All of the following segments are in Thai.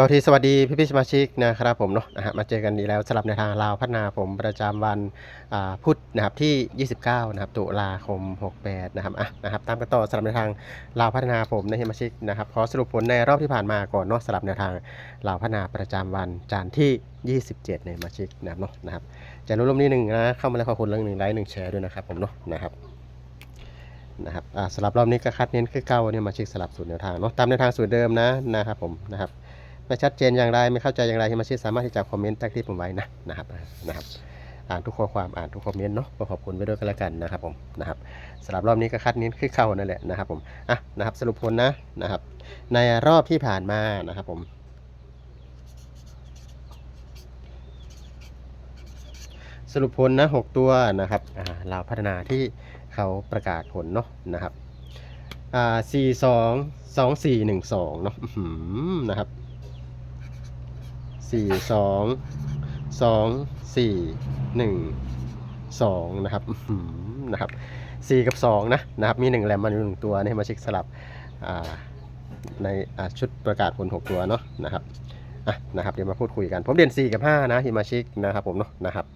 บางทีสวัสดีพี่พี่สมาชิกนะครับผมเนาะนะฮะมาเจอกันอีกแล้วสำหรับในทางลาวพัฒนาผมประจำวันพุธนะครับที่ 29 นะครับตุลาคม 68 นะครับอะนะครับตามกันต่อสำหรับในทางลาวพัฒนาผมในสมาชิกนะครับขอสรุปผลในรอบที่ผ่านมาก่อนเนาะสำหรับในทางลาวพัฒนาประจำวันจันทร์ที่ 27 ในสมาชิกนะครับเนาะนะครับจะร่วมนี้หนึ่งนะเข้ามาแล้วขอบคุณเรื่องหนึ่งไลค์หนึ่งแชร์ด้วยนะครับผมเนาะนะครับนะครับอ่าสลับรอบนี้ก็คัดเน้นคือเก้าเนี่ยมาช็คสลับสูตรแนวทางเนาะตามแนวทางสูตรเดิมนะนะครับผมนะครับ ไม่ชัดเจนอย่างไรไม่เข้าใจอย่างไรที่มาช็คสามารถที่จะคอมเมนต์ใต้คลิปผมไว้นะนะครับนะครับอ่านทุกข้อความอ่านทุกคอมเมนต์เนาะก็ขอบคุณไปด้วยกันแล้วกันนะครับผมนะครับสลับรอบนี้ก็คัดเน้นคือเข้านั่นแหละนะครับผมอะนะครับสรุปผลนะนะครับ ในรอบที่ผ่านมานะครับผมสรุปผลนะหกตัวนะครับอ่าเราพัฒนาที่เขาประกาศผลเนาะนะครับอ่าสี่สองสองสี่หนึ่งสองเนาะนะครับ สี่สองสองสี่หนึ่งสองนะครับนะครับสี่กับสองนะนะครับมีหนึ่งแรมมันอยู่หนึ่งตัวนี่มาเช็คสลับในชุดประกาศผลหกตัวเนาะนะครับอะนะครับเดี๋ยวมาพูดคุยกัน ผมเด่นสี่กับห้านะฮิมาชิกนะครับผมเนาะนะครับ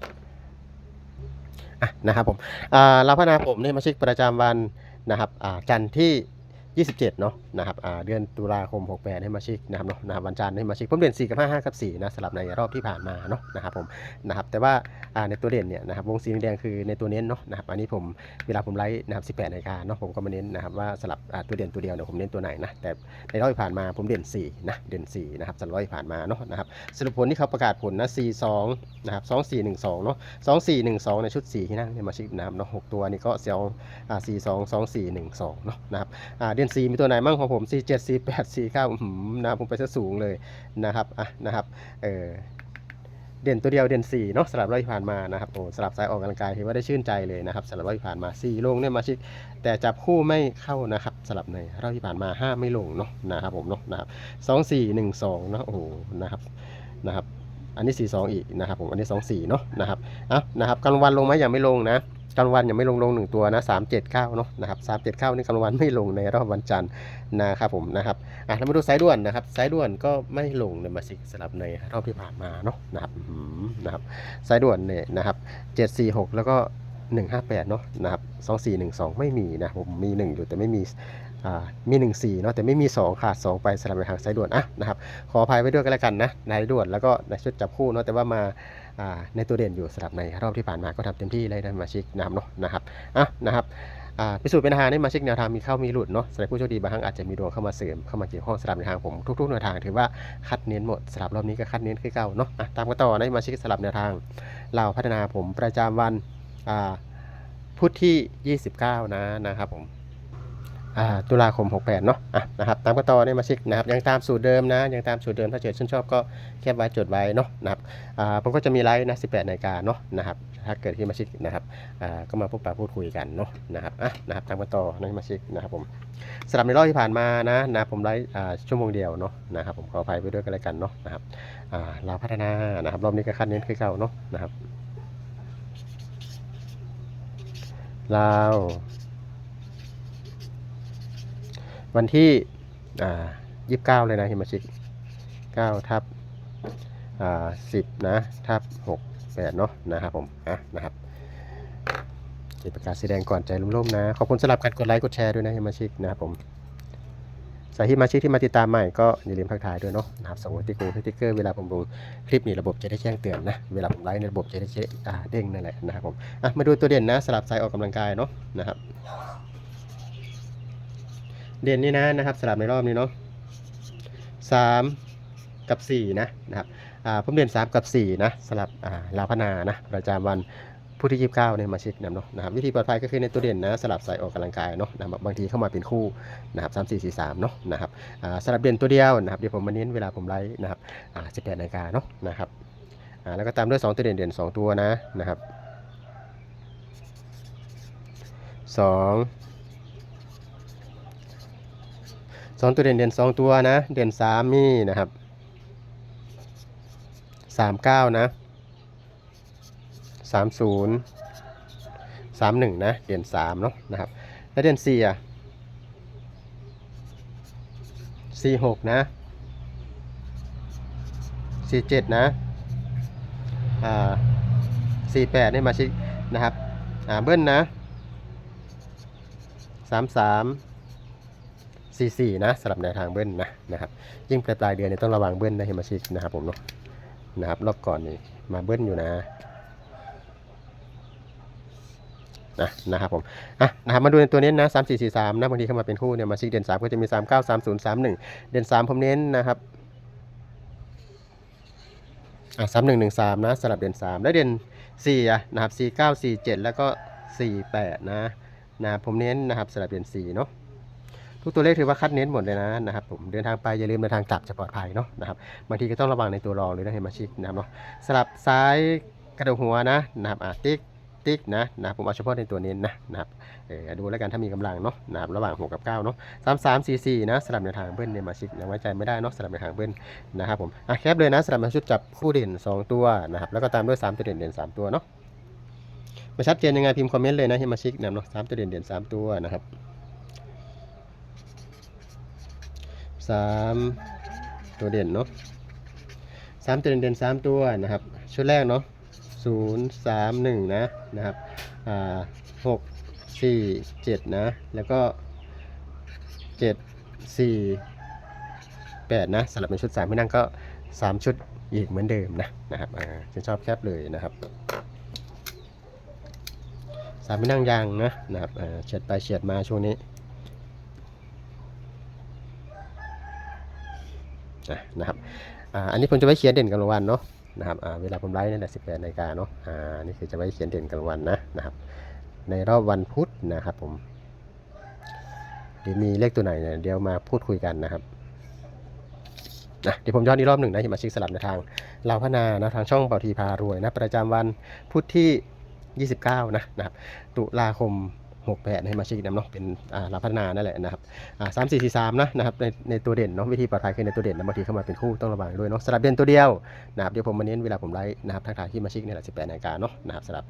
อะนะครับผมอ่าเราพัฒนาผมเนี่ยมาชิกประจำวันนะครับอ่าจันทร์ที่ 27 เนาะนะครับอ่าเดือนตุลาคม 68 ให้มาชิกนะครับเนาะนะครับวันจันทร์ให้มาชิกผมเด่น4กับ5 5กับ4นะสลับในรอบที่ผ่านมาเนาะนะครับผมนะครับแต่ว่าอ่าในตัวเด่นเนี่ยนะครับวงสีแดงคือในตัวเน้นเนาะนะครับอันนี้ผมเวลาผมไลฟ์นะครับ18นาฬิกาเนาะผมก็มาเน้นนะครับว่าสลับอ่าตัวเด่นตัวเดียวเนี่ยผมเน้นตัวไหนนะแต่ในรอบที่ผ่านมาผมเด่น4นะเด่น4นะครับสำหรับรอบที่ผ่านมาเนาะนะครับสรุปผลที่เขาประกาศผลนะ42นะครับ2412เนาะสองสี่หนึ่งสองในชุดสี่ที่นั่งเนี่ยมาชิกนะครับเนาะหกตัวนี่ก็เสียวอ่าสี่สองสองสี่หนึ่งสองเนาะนะครับอ่าเดือนสี่มีตัวไหนมั่งของผมสี่เจ็ดสี่แปดสี่เก้านะผมไปซะสูงเลยนะครับอะนะครับเออเด่นตัวเดียวเด่นสี่เนาะสลับรอบที่ผ่านมานะครับโอ้สลับสายออกกำลังกายถือว่าได้ชื่นใจเลยนะครับสลับรอบที่ผ่านมาสี่ลงเนี่ยมาชิกแต่จับคู่ไม่เข้านะครับสลับในรอบที่ผ่านมาห้าไม่ลงเนาะนะครับผมเนาะนะครับสองสี่หนึ่งสองเนาะโอ้โหนะครับนะครับ อันนี้ 42 อีกนะครับผมอันนี้ 24 เนาะนะครับอะนะครับกลางวันลงไหมยังไม่ลงนะกลางวันยังไม่ลงลงหนึ่งตัวนะ379เนาะนะครับ379นี่กลางวันไม่ลงในรอบวันจันทร์นะครับผมนะครับอะเรามาดูสายด่วนนะครับสายด่วนก็ไม่ลงในมาสิสลับในรอบที่ผ่านมาเนาะนะครับอื้อหือนะครับสายด่วนเนี่ยนะครับ746 แล้วก็158เนาะนะครับ2412 ไม่มีนะผมมี 1 อยู่แต่ไม่มี อ่ามี14เนาะแต่ไม่มี 2 ขาด 2 ไปสลับในทางสายด่วนอะนะครับขออภัยไว้ด้วยกันแล้วกันนะในด่วนแล้วก็ในชุดจับคู่เนาะแต่ว่ามาในตัวเด่นอยู่สลับในรอบที่ผ่านมาก็ทำเต็มที่เลยนะมาชิกนะครับเนาะนะครับอะนะครับพิสูจน์เป็นทางในมาชิกแนวทางมีเข้ามีหลุดเนาะสำหรับผู้โชคดีบางครั้งอาจจะมีดวงเข้ามาเสริมเข้ามาเกี่ยวข้องสลับในทางผมทุกๆแนวทางถือว่าคัดเน้นหมดสลับรอบนี้ก็คัดเน้นคือเก่าเนาะะตามกันต่อในมาชิกสลับแนวทาง เราพัฒนาผมประจำวันพุธที่ 29 นะนะครับผม ตุลาคม 68 เนาะอะนะครับตามกันต่อเนี่ยมาช็คนะครับยังตามสูตรเดิมนะยังตามสูตรเดิมถ้าเกิดชื่นชอบก็แคปไว้จดไว้เนาะนะครับอ่าผมก็จะมีไลฟ์นะ 18นาฬิกาเนาะนะครับถ้าเกิดที่มาช็คนะครับอ่าก็มาพบปะพูดคุยกันเนาะนะครับอะนะครับตามกันต่อนะมาช็คนะครับผมสำหรับในรอบที่ผ่านมานะนะผมไลฟ์อ่าชั่วโมงเดียวเนาะนะครับผมขออภัยไปด้วยกันแล้วกันเนาะนะครับอ่าเราพัฒนานะครับรอบนี้ก็คัดเน้นคือเก่าเนาะนะครับลา วันที่ยี่สิบเก้าเลยนะฮิมาชิกเก้าทับสิบนะทับหกแปดเนาะนะครับผมอะนะครับเขียนประกาศสีแดงก่อนใจร่มๆนะ ขอบคุณสำหรับการกดไลค์กดแชร์ด้วยนะฮิมาชิกนะครับผมสายฮิมาชิกที่มาติดตามใหม่ก็อย่าลืมทักทายด้วยเนาะนะครับส่งสติ๊กเกอร์สติ๊กเกอร์เวลาผมลงคลิปนี้ระบบจะได้แจ้งเตือนนะ เวลาผมไลฟ์ในระบบจะได้อ่าเด้งนั่นแหละนะครับผมอะมาดูตัวเด่นนะสลับสายออกกำลังกายเนาะนะครับ เด่นนี่นะนะครับสลับในรอบนี้เนาะสามกับสี่นะนะครับผมเด่นสามกับสี่นะสลับลาวพนานะประจำวันผู้ที่ยี่สิบเก้าเนี่ยมาเช็คนะเนาะนะครับวิธีปลอดภัยก็คือในตัวเด่นนะสลับใส่ออกกำลังกายเนาะนะครับบางทีเข้ามาเป็นคู่นะครับสามสี่สี่สามเนาะนะครับสลับเด่นตัวเดียวนะครับเดี๋ยวผมมาเน้นเวลาผมไลฟ์นะครับอ่าสิบแปดนาฬิกาเนาะนะครับแล้วก็ตามด้วยสองตัวเด่นเด่นสองตัวนะนะครับสอง สองตัวเด่นเด่นสองตัวนะ เด่นสามมีนะครับสามเก้านะสามศูนย์สามหนึ่งนะ เด่นสามเนาะนะครับ แล้วเด่นสี่อะสี่หกนะสี่เจ็ดนะอ่าสี่แปดให้มาชิกนะครับอ่าเบิ้ลนะสามสาม สี่สี่นะสำหรับแนวทางเบิ้ลนะนะครับยิ่งปลายปลายเดือนเนี่ยต้องระวังเบิ้ลนะให้มาชิกนะครับผมเนาะนะครับรอบก่อนนี่มาเบิ้ลอยู่นะนะนะครับผมอะนะครับมาดูในตัวเน้นนะสามสี่สี่สามนะบางทีเข้ามาเป็นคู่เนี่ยมาชิกเด่นสามก็จะมีสามเก้าสามศูนย์สามหนึ่งเด่นสามผมเน้นนะครับอะสามหนึ่งหนึ่งสามนะสลับเด่นสามแล้วเด่นสี่อะนะครับสี่เก้าสี่เจ็ดแล้วก็สี่แปดนะนะผมเน้นนะครับสลับเด่นสี่เนาะ ทุกตัวเลขถือว่าคัดเน้นหมดเลยนะนะครับผมเดินทางไปอย่าลืมเดินทางกลับจะปลอดภัยเนาะนะครับบางทีก็ต้องระวังในตัวรองหรือในเฮมาชิกนะครับเนาะสลับซ้ายกระดูกหัวนะนะครับอะติ๊กติ๊กนะนะผมเอาเฉพาะในตัวเน้นนะนะครับเออดูแล้วกันถ้ามีกำลังเนาะนะครับระหว่างหกกับเก้าเนาะสามสามสี่สี่นะสลับในทางเบิ้ลเนมาชิกยังไว้ใจไม่ได้เนาะสลับในทางเบิ้ลนะครับผมอะแคปเลยนะสำหรับมาชุดจับคู่เด่น 2 ตัวนะครับแล้วก็ตามด้วย 3 ตัวเด่นเด่น3ตัวเนาะมาชัดเจนยังไงพิมพ์คอมเมนต์เลยนะเฮมาชิกนะเนาะสามตัวเด่นเด่น3ตัวนะครับ สามตัวเด่นเนาะสามตัวเด่นเด่น3ตัวนะครับ ชุดแรกเนาะศูนย์สามหนึ่งนะนะครับอ่าหกสี่เจ็ดนะ แล้วก็เจ็ดสี่8นะสำหรับเป็นชุด3ไม่นั่งก็3ชุดอีกเหมือนเดิมนะนะครับอ่าฉันชอบแคปเลยนะครับสามไม่นั่งยางนะนะครับเฉียดไปเฉียดมาช่วงนี้อะ นะครับอ่าอันนี้ผมจะไว้เขียนเด่นกลางวันเนาะนะครับอ่าเวลาผมไลฟ์นี่แหละ18นาฬิกาเนาะอ่านี่คือจะไว้เขียนเด่นกลางวันนะนะครับ ในรอบวันพุธนะครับผมเดี๋ยวมีเลขตัวไหนเนี่ยเดี๋ยวมาพูดคุยกันนะครับนะเดี๋ยวผมย้อนอีกรอบหนึ่งนะที่มาชิกสลับในทางลาวพนานะทางช่องเป่าทีพารวยนะประจำวันพุธที่ 29 นะนะครับตุลาคม 68 ให้มาชิกนำเนาะเป็นรับพัฒนานั่นแหละนะครับสามสี่สี่สามนะนะครับในในตัวเด่นเนาะวิธีปลอดภัยคือในตัวเด่นนะบางทีเข้ามาเป็นคู่ต้องระวังด้วยเนาะสลับเด่นตัวเดียวนะครับเดี๋ยวผมมาเน้นเวลาผมไลฟ์นะครับทางทางที่มาชิกเนี่ยแหละ18นาฬิกาเนาะนะครับสลับ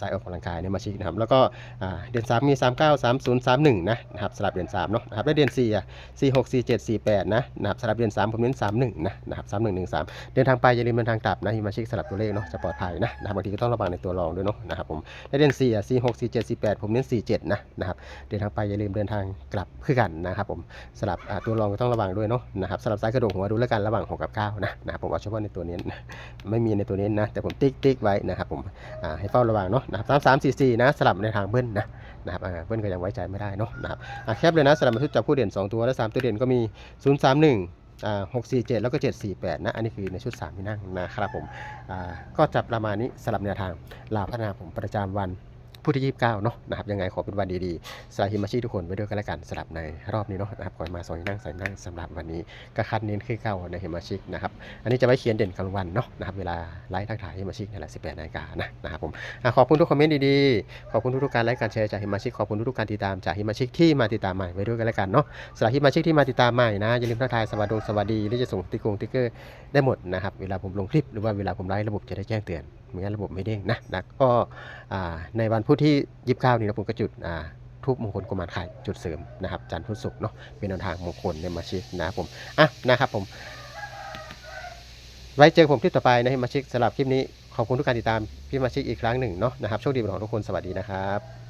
สายออกกำลังกายเนี่ยมาชิกนะครับ แล้วก็อ่าเด่น3 มี 39 30 31 นะนะครับสลับเด่น3เนาะนะครับแล้วเด่น4อะ4 6 4 7 4 8 นะนะครับสลับเดือน 3 ผมเน้น 3 1 นะนะครับ3 1 1 3 เดินทางไปอย่าลืมเดินทางกลับนะฮิมาชิกสลับตัวเลขเนาะจะปลอดภัยนะนะครับบางทีก็ต้องระวังในตัวรองด้วยเนาะนะครับผมและเดือน4อะ4 6 4 7 4 8 ผมเน้น 4 7 นะนะครับเดินทางไปอย่าลืมเดินทางกลับคือกันนะครับผมสลับตัวรองก็ต้องระวังด้วยเนาะนะครับสลับซ้ายกระดูกหัวดูแล้วกันระหว่าง6กับ9นะนะครับผมเอาเฉพาะในตัวเน้นไม่มีในตัวเน้นนะแต่ผมติ๊กติ๊กไว้นะครับผมอ่าให้เฝ้าระวังเนาะนะครับ3 3 4 4นะสลับในทางเบิ้ลนะนะครับเบิ้ลก็ยังไว้ใจไม่ได้เนาะนะครับอะแคบเลยนะสลับมาชุดจับคู่เด่น 2 ตัวและ 3 ตัวเด่นก็มี 0 3 1อ่า6 4 7แล้วก็7 4 8นะ อันนี้คือในชุด3ที่นั่งนะครับผมอ่าก็จับประมาณนี้สลับแนวทางลาพัฒนาผมประจำวัน พุธที่29เนาะนะครับยังไงขอเป็นวันดีๆสำหรับฮิมาชิทุกคนไว้ด้วยกันแล้วกันสำหรับในรอบนี้เนาะนะครับก่อนมาสองนั่งสายนั่งสำหรับวันนี้ก็คัดเน้นคือเก้าในฮิมาชิกนะครับอันนี้จะไว้เขียนเด่นกลางวันเนาะนะครับเวลาไลฟ์ทักทายฮิมาชิกนี่แหละ18นาฬิกานะนะครับผมอะขอบคุณทุกคอมเมนต์ดีๆขอบคุณทุกๆการไลค์การแชร์จากฮิมาชิกขอบคุณทุกๆการติดตามจากฮิมาชิกที่มาติดตามใหม่ไว้ด้วยกันแล้วกันเนาะสำหรับฮิมาชิกที่มาติดตามใหม่นะอย่าลืมทักทายสวัสดีสวัสดีหรือจะส่งติ๊กงติ๊กเกอร์ได้หมดนะครับเวลาผมลงคลิปหรือว่าเวลาผมไลฟ์ระบบจะได้แจ้งเตือน ไม่งั้นระบบไม่เด้งนะนะก็ในวันพุธที่ยีิบเก้านี้นะผมก็จุดทูบมงคลกุมารไข่จุดเสริมนะครับจันทร์พุธศุกร์เนาะเป็นแนวทางมงคลในมาชิกนะครับผมอะนะครับผม ไว้เจอผมคลิปต่อไปนะมาชิกสำหรับคลิปนี้ขอบคุณทุกการติดตามพี่มาชิกอีกครั้งหนึ่งเนาะนะครับโชคดีเป็นของทุกคนสวัสดีนะครับ